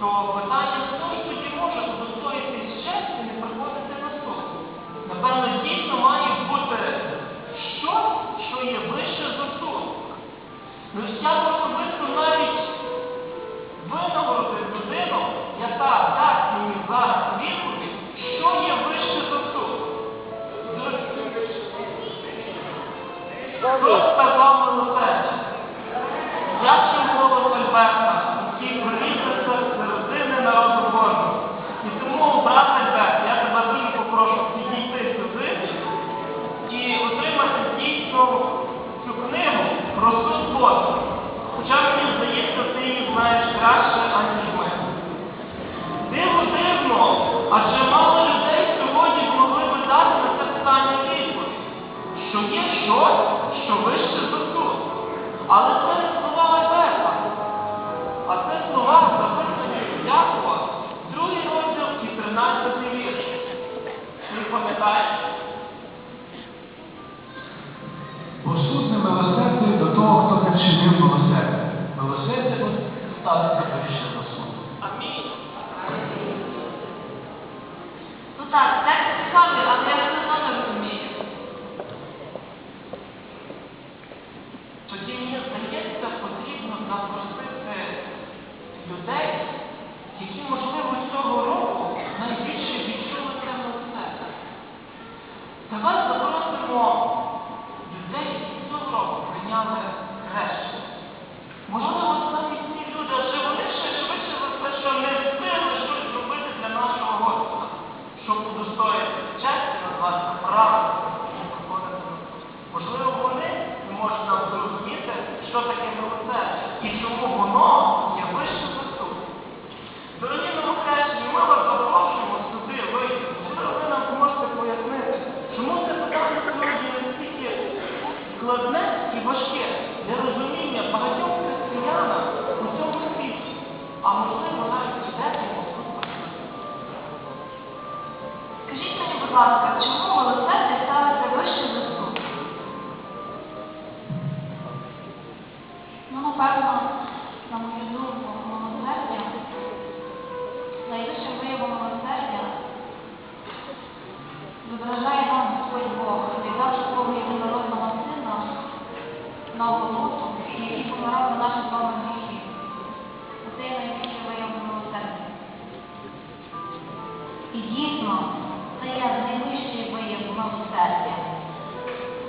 то питання в тому, що може удостоїтись ще і не приходити на суд. Напевно, дійсно має бути щось, що є вище за суд. Ну, книгу про. Хоча мені здається, ти її знаєш краще, аніж ми. Диво дивно, адже мало людей сьогодні змогли би це питання відповідь, що є щось, що вище за суд. Але це того, хто не вчинив милосердя. Милосердя ставиться вище за суд. Амінь. Ну так, текст цікавий, але я все одно не розумію. Тоді мені здається, потрібно запросити людей, які, можливо, цього року найбільше відчули це милосердя. Давай запросимо людей, які цього року прийняли хрещення. Можливо, самі ці люди, адже вони ще швидше за все, що не встигли щось зробити для нашого Господа, щоб удостоїти честі назвати правду і проходити на суд. Можливо, вони не можуть нам зрозуміти, що таке милосердя і чому воно є вище за суд. Дорогі новохрещені, ми вас запрошуємо сюди вийти. Можливо, ви нам зможете пояснити, чому це питання сьогодні настільки складне і важке для розуміння багатьох християнам у цьому світі, а можливо навіть і декому тут. Скажіть мені, будь ласка, чому Ну, напевно, на мою думку, милосердя, найвищим виявом милосердя виражає нам Господь Бог, віддавши свого єдинородного сина на оплоту, який помирав за наші з вами гріхи. Це є найбільший вияв милосердя. І дійсно, це є найвищий вияв милосердя.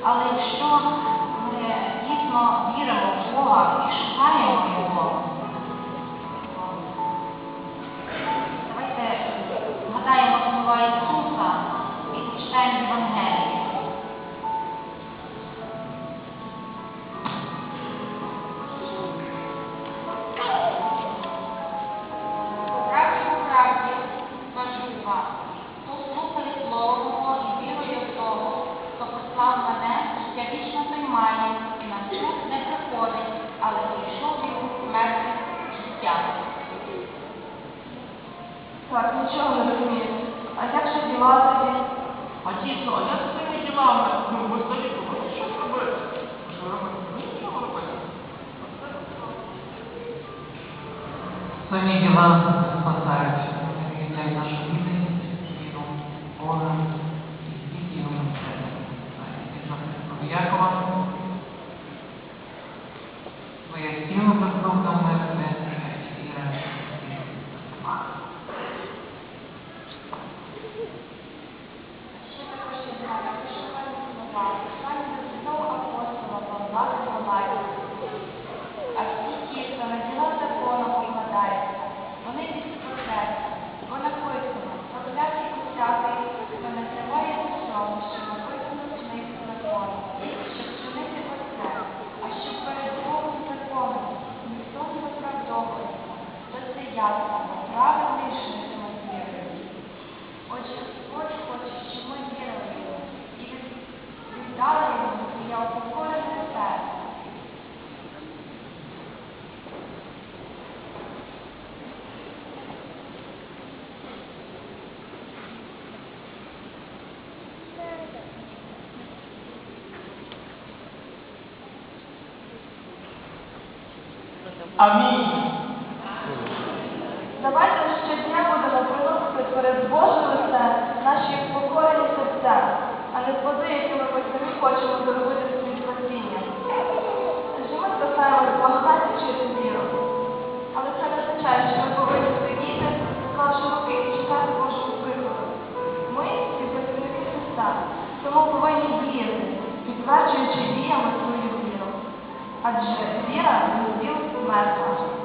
Але якщо ми дійсно віримо в Бога і дійсно, я з цими ділами ну, ви завідували? Що ж робити? Що робити? Нічого робити. Самі діла бо правильний житиме вірою. Отже, Господь хоче, щоб ми вірили йому і від- віддали йому своє упокорене серце. Амінь. хочемо зробити собі спасіння. Тож ми спасаємо благодаті через віру. Але це не означає, що ми повинні сидіти, склавши руки і чекати Божого приходу. Ми представники Христа, тому повинні діяти, підтверджуючи діями свою віру. Адже віра не діл мертва.